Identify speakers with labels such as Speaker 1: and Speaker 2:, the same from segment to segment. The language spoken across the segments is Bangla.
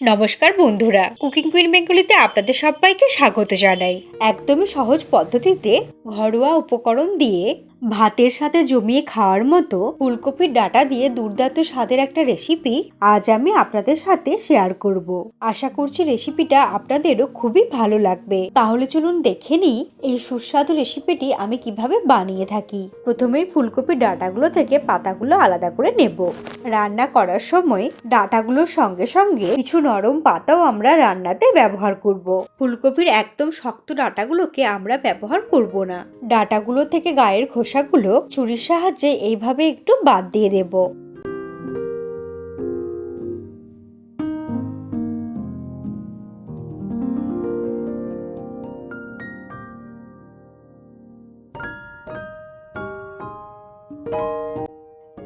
Speaker 1: নমস্কার বন্ধুরা। কুকিং কুইন বেঙ্গলিতে আপনাদের সবাইকে স্বাগত জানাই। একদমই সহজ পদ্ধতিতে ঘরোয়া উপকরণ দিয়ে ভাতের সাথে জমিয়ে খাওয়ার মতো ফুলকপির ডাটা দিয়ে দুর্দান্ত স্বাদের একটা রেসিপি আজ আমি আপনাদের সাথে শেয়ার করব। আশা করছি রেসিপিটা আপনাদেরও খুবই ভালো লাগবে। তাহলে চলুন দেখে নিই এই সুস্বাদু রেসিপিটি আমি কীভাবে বানিয়ে থাকি। প্রথমেই ফুলকপির ডাটাগুলো থেকে পাতাগুলো আলাদা করে নেব। রান্না করার সময় ডাটাগুলোর সঙ্গে সঙ্গে কিছু নরম পাতাও আমরা রান্নাতে ব্যবহার করব। ফুলকপির একদম শক্ত ডাটাগুলোকে আমরা ব্যবহার করব না। ডাটাগুলো থেকে গায়ের খোসাগুলো ছুরির সাহায্যে এইভাবে একটু বাদ দিয়ে দেব।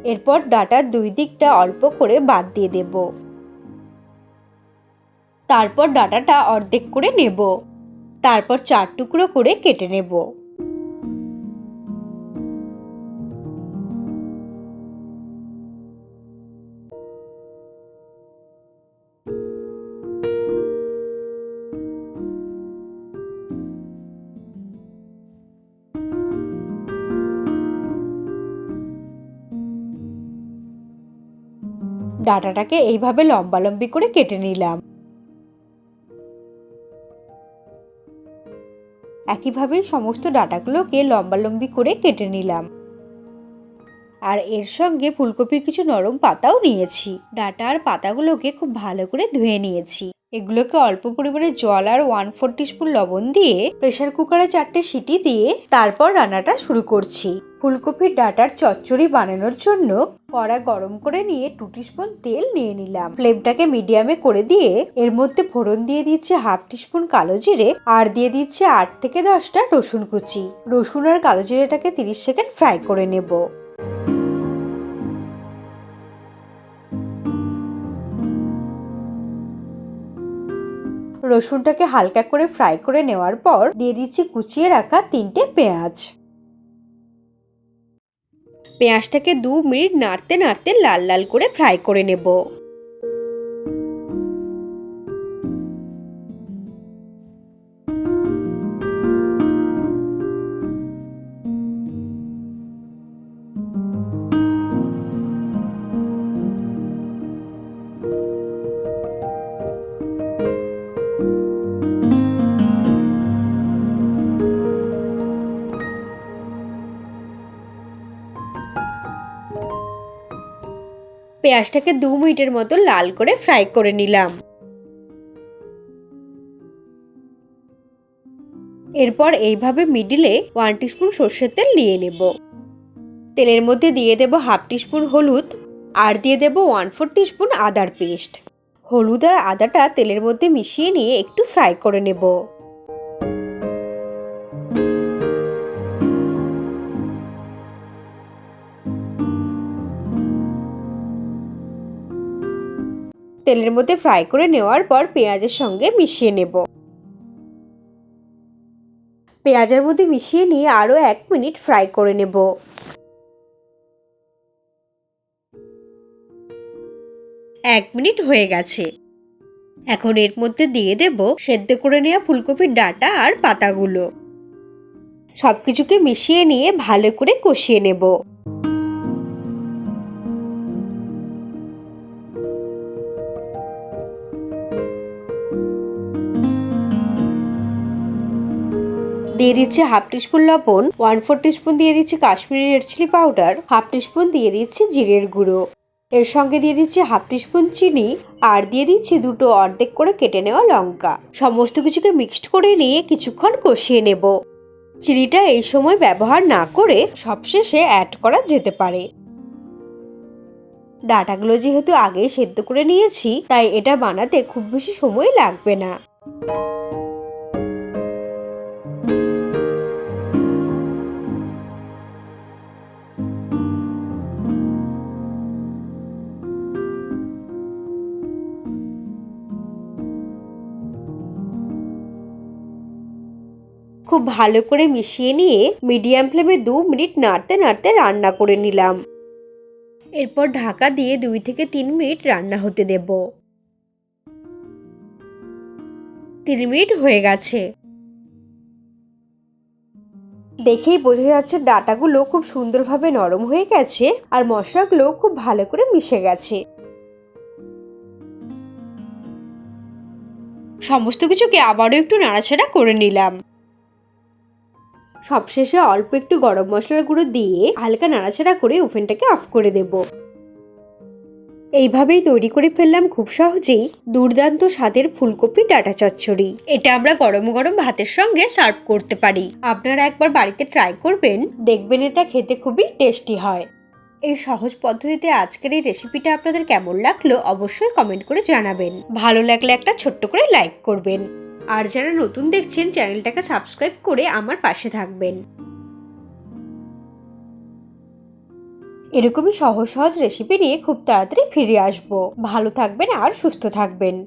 Speaker 1: এরপর ডাটার দুই দিকটা অল্প করে বাদ দিয়ে দেব। তারপর ডাটাটা অর্ধেক করে নেব। তারপর চার টুকরো করে কেটে নেব। ডাটাটাকে এইভাবে লম্বালম্বি করে কেটে নিলাম। একইভাবে সমস্ত ডাটাগুলোকে লম্বালম্বি করে কেটে নিলাম। আর এর সঙ্গে ফুলকপির কিছু নরম পাতাও নিয়েছি। ডাটা আর পাতাগুলোকে খুব ভালো করে ধুয়ে নিয়েছি। এগুলোকে অল্প পরিমাণে জল আর ওয়ান ফোর স্পুন লবণ দিয়ে প্রেশার কুকারে চারটে সিটি দিয়ে তারপর রান্নাটা শুরু করছি। ফুলকপির ডাটার চচ্চড়ি বানানোর জন্য কড়া গরম করে নিয়ে টু স্পুন তেল নিয়ে নিলাম। ফ্লেমটাকে মিডিয়ামে করে দিয়ে এর মধ্যে ফোড়ন দিয়ে দিচ্ছে হাফ টিস্পুন কালো জিরে আর দিয়ে দিচ্ছে আট থেকে দশটা রসুন কুচি। রসুন আর কালো জিরেটাকে তিরিশ সেকেন্ড ফ্রাই করে নেব। রসুনটাকে হালকা করে ফ্রাই করে নেওয়ার পর দিয়ে দিচ্ছি কুচিয়ে রাখা তিনটে পেঁয়াজ। পেঁয়াজটাকে দু মিনিট নাড়তে নাড়তে লাল লাল করে ফ্রাই করে নেব। পেঁয়াজটাকে দু মিনিটের মতো লাল করে ফ্রাই করে নিলাম। এরপর এইভাবে মিডিলে ওয়ান টিস্পুন সর্ষের তেল নিয়ে নেব। তেলের মধ্যে দিয়ে দেব হাফ টিস্পুন হলুদ আর দিয়ে দেব ওয়ান ফোর টিস্পুন আদার পেস্ট। হলুদ আর আদাটা তেলের মধ্যে মিশিয়ে নিয়ে একটু ফ্রাই করে নেব। তেলের মধ্যে ফ্রাই করে নেওয়ার পর পেঁয়াজের সঙ্গে মিশিয়ে নেব। পেঁয়াজের মধ্যে মিশিয়ে নিয়ে আরও এক মিনিট ফ্রাই করে নেব। এক মিনিট হয়ে গেছে। এখন এর মধ্যে দিয়ে দেব সেদ্ধ করে নেওয়া ফুলকপির ডাটা আর পাতাগুলো। সব কিছুকে মিশিয়ে নিয়ে ভালো করে কষিয়ে নেব। দিয়ে দিচ্ছি হাফ টিস্পুন লবণ, ওয়ান ফোর টিস্পুন দিয়ে দিচ্ছি Kashmiri red chilli powder, half teaspoon দিয়ে দিচ্ছি জিরের গুঁড়ো। এর সঙ্গে দিয়ে দিচ্ছি হাফ টিস্পুন চিনি আর দিয়ে দিচ্ছি দুটো অর্ধেক করে কেটে নেওয়া লঙ্কা। সমস্ত কিছুকে মিক্সড করে নিয়ে কিছুক্ষণ কষিয়ে নেব। চিনিটা এই সময় ব্যবহার না করে সবশেষে অ্যাড করা যেতে পারে। ডাটাগুলো যেহেতু আগেই সেদ্ধ করে নিয়েছি, তাই এটা বানাতে খুব বেশি সময় লাগবে না। খুব ভালো করে মিশিয়ে নিয়ে মিডিয়াম ফ্লেমে দু মিনিট নাড়তে নাড়তে রান্না করে নিলাম। এরপর ঢাকা দিয়ে দুই থেকে তিন মিনিট রান্না হতে দেব। তিন মিনিট হয়ে গেছে। দেখেই বোঝা যাচ্ছে ডাটাগুলো খুব সুন্দরভাবে নরম হয়ে গেছে আর মশলাগুলো খুব ভালো করে মিশে গেছে। সমস্ত কিছুকে আবারও একটু নাড়াচাড়া করে নিলাম। সবশেষে অল্প একটু গরম মশলার গুঁড়ো দিয়ে হালকা নাড়াচাড়া করে ওভেনটাকে অফ করে দেব। এইভাবেই তৈরি করে ফেললাম খুব সহজেই দুর্দান্ত স্বাদের ফুলকপি ডাটা চচ্চড়ি। এটা আমরা গরম গরম ভাতের সঙ্গে সার্ভ করতে পারি। আপনারা একবার বাড়িতে ট্রাই করবেন, দেখবেন এটা খেতে খুবই টেস্টি হয়। এই সহজ পদ্ধতিতে আজকের এই রেসিপিটা আপনাদের কেমন লাগল অবশ্যই কমেন্ট করে জানাবেন। ভালো লাগলে একটা ছোট্ট করে লাইক করবেন। আর যারা নতুন দেখছেন, চ্যানেলটাকে সাবস্ক্রাইব করে আমার পাশে থাকবেন। এরকমই সহজ সহজ রেসিপি নিয়ে খুব তাড়াতাড়ি ফিরে আসব। ভালো থাকবেন আর সুস্থ থাকবেন।